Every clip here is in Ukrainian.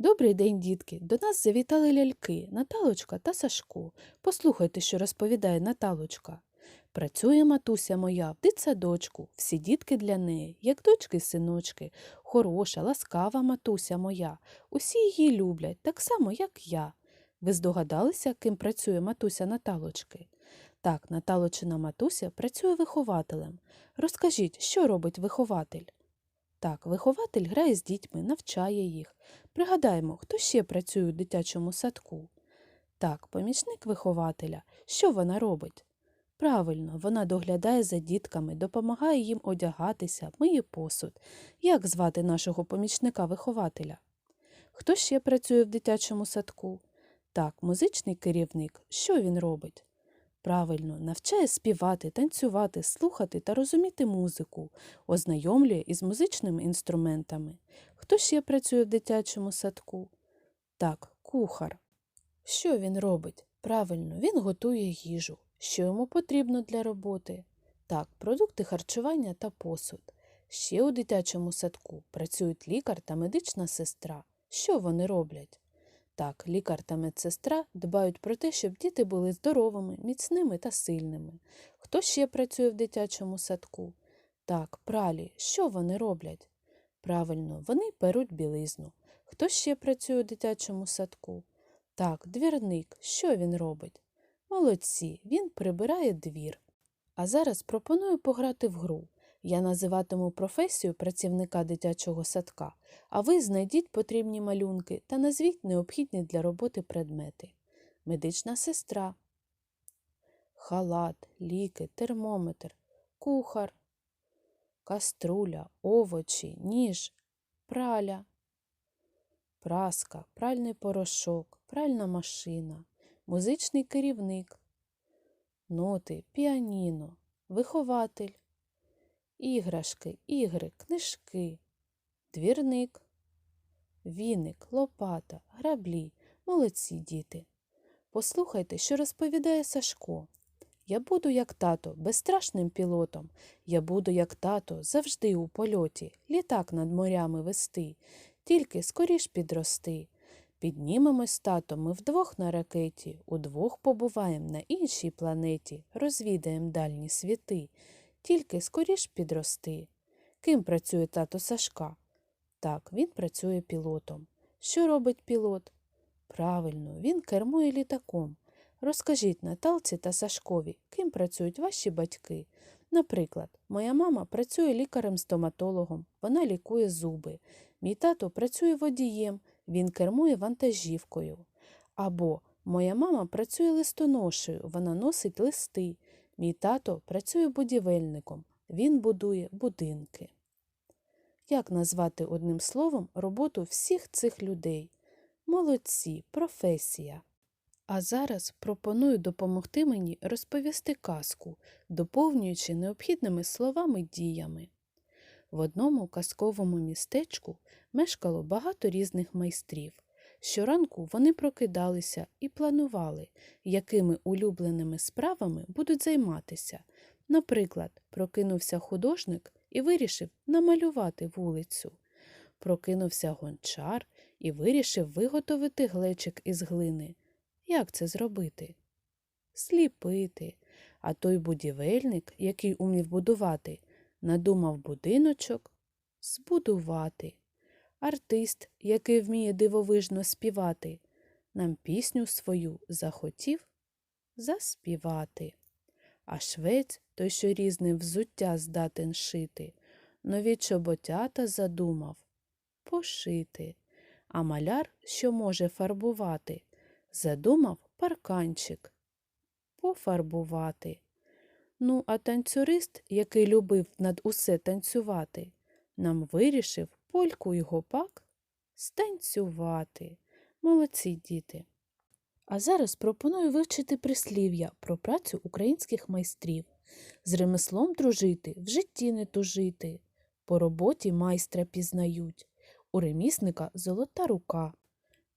Добрий день, дітки! До нас завітали ляльки Наталочка та Сашко. Послухайте, що розповідає Наталочка. Працює матуся моя в дитсадочку, всі дітки для неї, як дочки й синочки, хороша, ласкава матуся моя. Усі її люблять, так само, як я. Ви здогадалися, ким працює матуся Наталочки? Так, Наталочина матуся працює вихователем. Розкажіть, що робить вихователь? Так, вихователь грає з дітьми, навчає їх. Пригадаємо, хто ще працює у дитячому садку. Так, помічник вихователя. Що вона робить? Правильно, вона доглядає за дітками, допомагає їм одягатися, миє посуд. Як звати нашого помічника вихователя? Хто ще працює в дитячому садку? Так, музичний керівник. Що він робить? Правильно, навчає співати, танцювати, слухати та розуміти музику, ознайомлює із музичними інструментами. Хто ще працює в дитячому садку? Так, кухар. Що він робить? Правильно, він готує їжу. Що йому потрібно для роботи? Так, продукти харчування та посуд. Ще у дитячому садку працюють лікар та медична сестра. Що вони роблять? Так, лікар та медсестра дбають про те, щоб діти були здоровими, міцними та сильними. Хто ще працює в дитячому садку? Так, пралі. Що вони роблять? Правильно, вони перуть білизну. Хто ще працює у дитячому садку? Так, двірник. Що він робить? Молодці, він прибирає двір. А зараз пропоную пограти в гру. Я називатиму професію працівника дитячого садка, а ви знайдіть потрібні малюнки та назвіть необхідні для роботи предмети. Медична сестра, халат, ліки, термометр, кухар, каструля, овочі, ніж, праля, праска, пральний порошок, пральна машина, музичний керівник, ноти, піаніно, вихователь іграшки, ігри, книжки, двірник, віник, лопата, граблі, молодці діти. Послухайте, що розповідає Сашко. Я буду, як тато, безстрашним пілотом. Я буду, як тато, завжди у польоті, літак над морями вести, тільки скоріш підрости. Піднімемось з татом ми вдвох на ракеті, удвох побуваєм на іншій планеті, розвідаєм дальні світи тільки скоріш підрости. Ким працює тато Сашка? Так, він працює пілотом. Що робить пілот? Правильно, він кермує літаком. Розкажіть Наталці та Сашкові, ким працюють ваші батьки. Наприклад, моя мама працює лікарем-стоматологом, вона лікує зуби. Мій тато працює водієм, він кермує вантажівкою. Або моя мама працює листоношею, вона носить листи. Мій тато працює будівельником, він будує будинки. Як назвати одним словом роботу всіх цих людей? Молодці, професія. А зараз пропоную допомогти мені розповісти казку, доповнюючи необхідними словами діями. В одному казковому містечку мешкало багато різних майстрів. Щоранку вони прокидалися і планували, якими улюбленими справами будуть займатися. Наприклад, прокинувся художник і вирішив намалювати вулицю. Прокинувся гончар і вирішив виготовити глечик із глини. Як це зробити? Сліпити. А той будівельник, який умів будувати, надумав будиночок збудувати. Артист, який вміє дивовижно співати, нам пісню свою захотів заспівати. А швець, той, що різне взуття здатен шити, нові чоботята задумав пошити, а маляр, що може фарбувати, задумав парканчик пофарбувати. Ну, а танцюрист, який любив над усе танцювати, нам вирішив польку й гопак станцювати. Молодці діти. А зараз пропоную вивчити прислів'я про працю українських майстрів. З ремеслом дружити, в житті не тужити. По роботі майстра пізнають. У ремісника золота рука.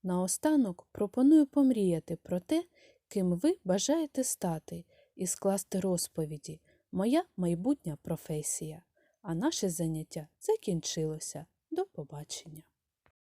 Наостанок пропоную помріяти про те, ким ви бажаєте стати, і скласти розповіді Моя майбутня професія. А наше заняття закінчилося. До побачення!